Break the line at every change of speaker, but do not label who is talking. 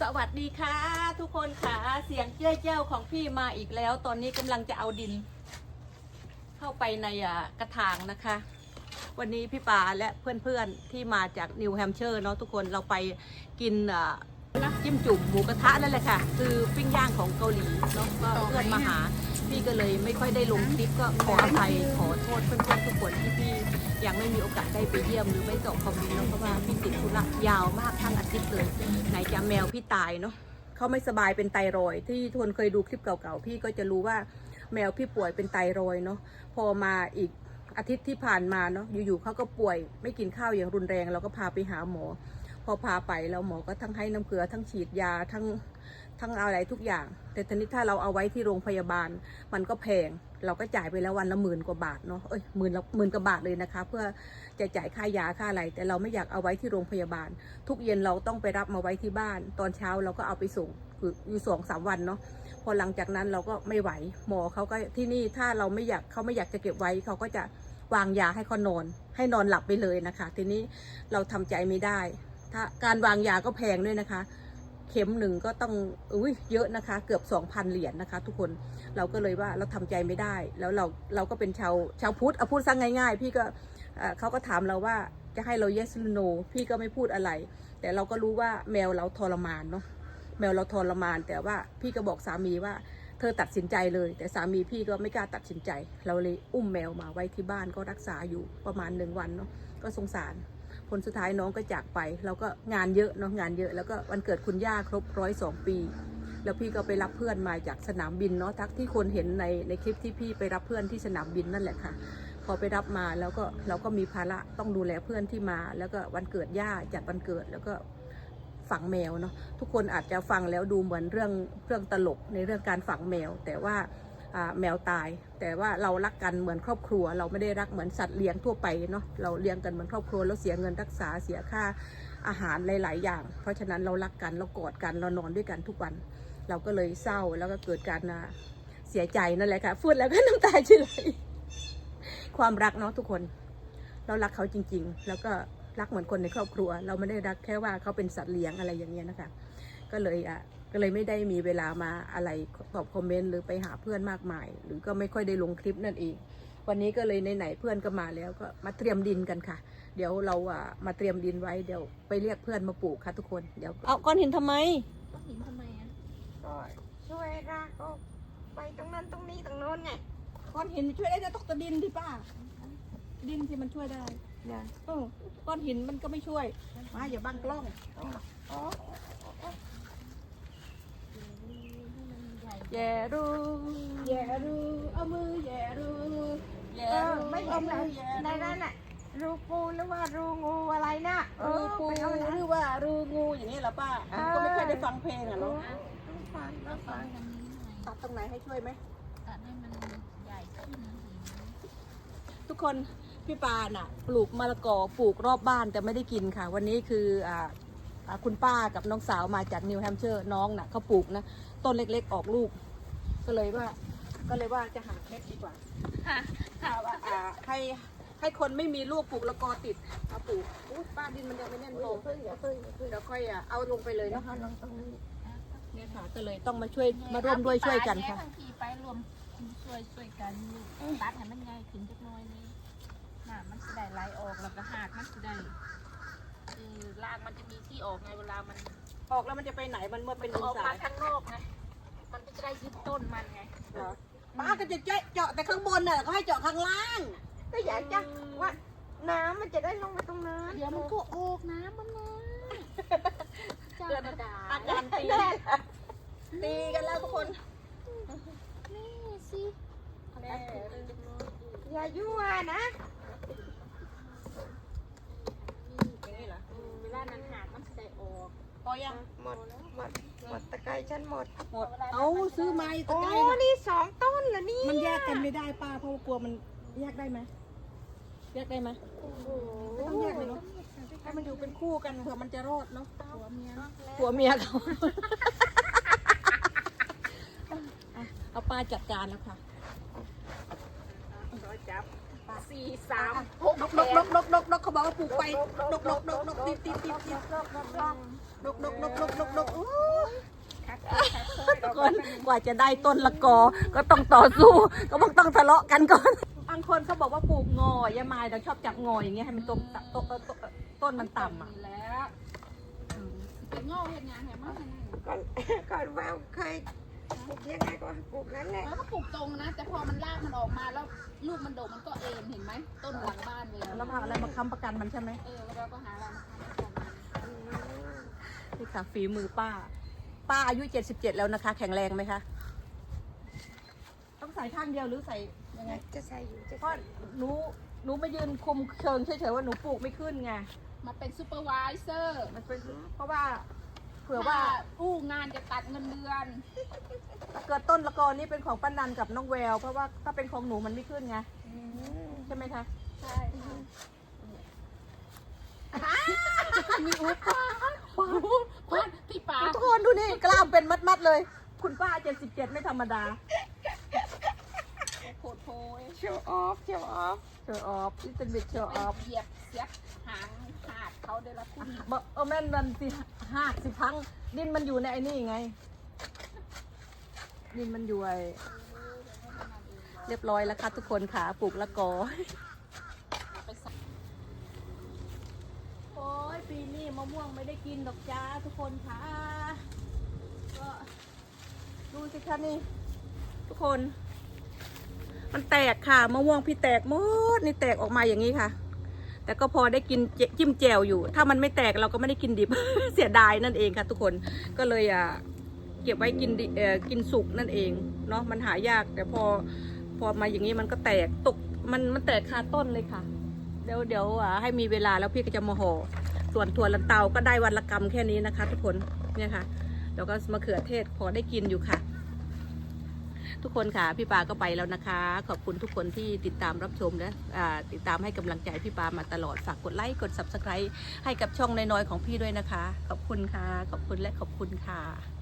สวัสดีค่ะ ทุกคนค่ะ เสียงเจ้ยเจ้าของพี่มาอีกแล้ว ตอนนี้กำลังจะเอาดิน เข้าไปในกระถางนะคะ วันนี้พี่ปาและเพื่อนๆที่มาจากนิวแฮมเชอร์เนาะทุกคนเราไปกินน้ำจิ้มจุ่มหมูกระทะนั่นแหละค่ะ คือปิ้งย่างของเกาหลีเนาะก็เพื่อนมาหา พี่ก็เลยไม่ค่อยได้ลงคลิปก็ขออภัยขอโทษเพื่อนๆทุกคนที่พี่ยังไม่มีโอกาสได้ไปเยี่ยมหรือไม่ตอบคอมเมนต์เนาะเพราะว่าพี่ติดธุระยาวมากทั้งอาทิตย์เลย ไหนจะแมวพี่ตายเนาะเขาไม่สบายเป็นไตรอยที่ทุนเคยดูคลิปเก่าๆพี่ก็จะรู้ว่าแมวพี่ป่วยเป็นไตรอยเนาะพอมาอีกอาทิตย์ที่ผ่านมาเนาะอยู่ๆเขาก็ป่วยไม่กินข้าวอย่างรุนแรงเราก็พาไปหาหมอ พอพาไปแล้วหมอก็ทั้งให้น้ำเกลือทั้งฉีดยาทั้งทั้งอะไรทุกอย่าง แต่ทีนี้ถ้าเราเอาไว้ที่โรงพยาบาลมันก็แพง เราก็จ่ายไปแล้ววันละหมื่นกว่าบาทเนาะเอ้ยหมื่นละหมื่นกว่าบาทเลยนะคะ เพื่อจะจ่ายค่ายาค่าอะไร แต่เราไม่อยากเอาไว้ที่โรงพยาบาล ทุกเย็นเราต้องไปรับมาไว้ที่บ้าน ตอนเช้าเราก็เอาไปส่งคืออยู่สองสามวันเนาะพอหลังจากนั้นเราก็ไม่ไหวหมอเขาก็ที่นี่ถ้าเราไม่อยากเขาไม่อยากจะเก็บไว้เขาก็จะวางยาให้เขานอน ให้นอนหลับไปเลยนะคะ ทีนี้เราทำใจไม่ได้ ถ้าการวางยาก็แพงด้วยนะคะ เข็มหนึ่งก็ต้องอุ้ยเยอะนะคะ เกือบ 2,000 เหรียญนะคะ ทุกคนเราก็เลยว่าเราทำใจไม่ได้ แล้วเราเราก็เป็นชาวชาวพุทธเอาพูดซะง่าย ๆ พี่ก็เขาก็ถามเราว่าจะให้เรา yes หรือ no พี่ก็ไม่พูดอะไร แต่เราก็รู้ว่าแมวเราทรมานเนาะแมวเราทรมาน แต่ว่าพี่ก็บอกสามีว่าเธอตัดสินใจเลย แต่สามีพี่ก็ไม่กล้าตัดสินใจ เราเลยอุ้มแมวมาไว้ที่บ้านก็รักษาอยู่ประมาณหนึ่งวันเนาะก็สงสาร ผลสุดท้ายน้องก็จากไป เราก็งานเยอะเนาะงานเยอะ แล้วก็วันเกิดคุณย่าครบร้อยสองปี แล้วพี่ก็ไปรับเพื่อนมาจากสนามบินเนาะทักที่คนเห็นในในคลิปที่พี่ไปรับเพื่อนที่สนามบินนั่นแหละค่ะ พอไปรับมาแล้วก็เราก็มีภาระต้องดูแลเพื่อนที่มา แล้วก็วันเกิดย่าจัดวันเกิดแล้วก็ฝังแมวเนาะทุกคนอาจจะฟังแล้วดูเหมือนเรื่องเรื่องตลกในเรื่องการฝังแมว แต่ว่าอ่า แมวตาย แต่ว่าเรารักกันเหมือนครอบครัว เราไม่ได้รักเหมือนสัตว์เลี้ยงทั่วไปเนาะเราเลี้ยงกันเหมือนครอบครัวแล้วเสียเงินรักษาเสียค่าอาหารหลาย ๆ อย่าง เพราะฉะนั้นเรารักกันเรากอดกันเรานอนด้วยกันทุกวัน เราก็เลยเศร้าแล้วก็เกิดการเสียใจนั่นแหละค่ะพูดแล้วก็น้ำตาจะไหลความรักเนาะทุกคน เรารักเขาจริง ๆ แล้วก็รักเหมือนคนในครอบครัว เราไม่ได้รักแค่ว่าเขาเป็นสัตว์เลี้ยงอะไรอย่างเงี้ยนะคะ ก็เลยอะก็เลยไม่ได้มีเวลามาอะไรตอบคอมเมนต์หรือไปหาเพื่อนมากมาย หรือก็ไม่ค่อยได้ลงคลิปนั่นเอง วันนี้ก็เลยไหนๆเพื่อนก็มาแล้วก็มาเตรียมดินกันค่ะ เดี๋ยวเราอะมาเตรียมดินไว้เดี๋ยวไปเรียกเพื่อนมาปลูกค่ะทุกคนเดี๋ยวเอาก้อนหินทำไม
ต้องหินทำไมอะ
ก็ช่วยรากก็ไปตรงนั้นตรงนี้ตรงโน้นไง
ก้อนหินช่วยได้จะตกตะดินที่ป้าดินที่มันช่วยได้
เนี่ย
เออก้อนหินมันก็ไม่ช่วย มาอย่าบังกล้องแย่รูแย่รูเอามือแย่รูแย่
อ
รู
ไม่
เอา
เห็น
มื
เล
อย
ในนั้นน่ะรูปูหรือว่ารูงูอะไรนะ
รูปูหรือว่ารูงูอย่างนี้เหรอป้าก็ไม่เคยได้ฟังเพลงอะเนาะ
ต้องฟังต้องฟัง
ตัดตรงไหนให้ช่วยไหม
ตัดให้มันใหญ่ขึ้น
ทุกคน พี่ปาน่ะ ปลูกมะละกอปลูกรอบบ้านแต่ไม่ได้กินค่ะ วันนี้คืออ่าอ่าคุณป้ากับน้องสาวมาจากนิวแฮมเชอร์น้องน่ะเขาปลูกนะ ต้นเล็กๆออกลูก ก็เลยว่า ก็เลยว่าจะหาเม็ดดีกว่า
ค่ะ
ค่ะว่าอ่าให้ให้คนไม่มีลูกปลูกละกอติดเอาปลูกอุ๊ยป้าดินมันยังไม่แน่นพอ
เพิ่งอย่าเพิ่งอย่าเพิ่ง
เดี๋ยวค่อยอะเอาลงไปเลย
แล้ว
เนาะ
ค่ะลงตรงนี้
เนี่ยค่ะก็เลยต้องมาช่วยมาร่วมด้วยช่วยกันค่ะ
ทั้งทีไปรวมช่วยช่วยกันตัดให้มันใหญ่ขึ้นจักหน่อยนี่ น่ะมันจะได้ไหลออกแล้วก็หากมันจะได้คือรากมันจะมีที่ออกไงเวลามัน
ออกแล้วมันจะไปไหนมันเมื่อเป็นดิน
ออก
ทรา
มายข้างนอกไงมันก็จะได้ยึดต้นมันไง
เหรอป้าก็จะเจาะเจาะแต่ข้างบนน่ะก็ให้เจาะข้างล่าง
ก็อยากจะว่าน้ำมันจะได้ลงไปตรงนั้น
เดี๋ยวมันก็ออกน้ำมันนะเจ้า
เดือน
กระดาษ
อาจารย์ตีตีกันแล้วทุกคน
นี่สิ
แน่
อย่ายั่วนะ
อย่างนี้เหรอ
เวลานั้นหากมันจะได้อ อก
พอยัง
หมดหมดหมดตะไคร้ฉันหมด
หมด เอาซื้อไม้ตะ
โอ้
ไคร้น่ะ
นี่สองต้นเหรอนี่
มันแยกกันไม่ได้ป้าเพราะว่ากลัวมันแยกได้ไหมแยกได้ไหม
โอ้โห
ไม่ต้องแยกเลยเนาะให้มันอยู่เป็นคู่กันเผื่อมันจะรอดเนาะ
ผัวเมีย
ผัวเมียเขาอะเอาป้าจัดการแล้วค่ะ
จับ
สี่สามหก
นกนกนกนกนกนกเขาบอกว่าปลูกไปนกนกนกนกติดติดติดติด นกนกนกนกนกนกนกอู้กว่าจะได้ต้นละกอ ก็ต้องต่อสู้ ก็บอกต้องทะเลาะกันก่อน บางคนเขาบอกว่าปลูกงอยายมายเราชอบจับงออย่างเงี้ยให้มันต้นต้นต้นต้นต้นมันต่ำอะ
มีแล้วอืมเป็นโง่เห็นงานเห็นมั้ย
ก่อนก่อนว่าเคยปลูกยังไงก็ปลูกนั้นแหละ
แล้วก็ปลูกตรงนะ แต่พอมันรากมันออกมาแล้วลูกมันโดดมันก็เอ็นเห็นไหมต้นหลังบ้านเลย
แล้วมาอะไรมาค้ำประกันมันใช่ไหม
เออแล้วเราก็หาอะไรมาทำประกันมัน
นี่ ค่ะ ฝีมือป้า ป้าอายุ77แล้วนะคะ แข็งแรงไหมคะ ต้องใส่ข้างเดียวหรือใส่ยังไง
จะใส่อยู่จะ
เพราะ
ใส่
หนูหนูมายืนคุมเชิงเฉยๆว่าหนูปลูกไม่ขึ้นไง
มาเป็นซูเปอร์ไวเซอร์
มันเป็นเพราะว่าเผื่อว่า
อู้งานจะตัดเงินเดือน
ถ้าเกิดต้นละกอนี่เป็นของป้านันกับน้องแวว เพราะว่าถ้าเป็นของหนูมันไม่ขึ้นไง
อืม
ใช่ไหมคะ
ใช่ มีอุ๊บป้าพี่ป๋า
ทุกคนดูนี่กล้าม เป็นมัดๆเลย คุณป้า77ไม่ธรรมดา
โคตรโพย
โชว์ออฟโชว์ออฟ
โชว์ออฟลิตเติ้ลบิทโชว์ออฟ
เหยียบเสียบหางขาดเขาเดยวละคุณ
บอกเออแม่นมันสิหักสิพัง ดินมันอยู่ในไอ้นี่ไง ดินมันอยู่ไอ้เรียบร้อยแล้วค่ะทุกคนค่ะปลูกละกอ
ไปใส่
โอ้ยปีนี้มะม่วงไม่ได้กินดอกจ้าทุกคนค่ะก็ ดูสิคะนี่ ทุกคน มันแตกค่ะมะม่วงพี่แตกหมดนี่แตกออกมาอย่างนี้ค่ะ แต่ก็พอได้กินจิ้มแจ่วอยู่ ถ้ามันไม่แตกเราก็ไม่ได้กินดิบ เสียดายนั่นเองค่ะ ทุกคนก็เลยอะเก็บไว้กินดิเอ่อกินสุกนั่นเองเนาะมันหายาก แต่พอพอมาอย่างนี้มันก็แตกตกมันมันแตกคาต้นเลยค่ะ เดี๋ยวเดี๋ยวอะให้มีเวลาแล้วพี่ก็จะมาห่อส่วนถั่วลันเตาก็ได้วันละกำแค่นี้นะคะ ทุกคนเนี่ยค่ะ แล้วก็มะเขือเทศพอได้กินอยู่ค่ะ ทุกคนค่ะพี่ปาก็ไปแล้วนะคะ ขอบคุณทุกคนที่ติดตามรับชมและติดตามให้กำลังใจพี่ปามาตลอดฝากกดไลค์กด subscribe ให้กับช่องน้อยๆของพี่ด้วยนะคะ ขอบคุณค่ะ ขอบคุณและขอบคุณค่ะ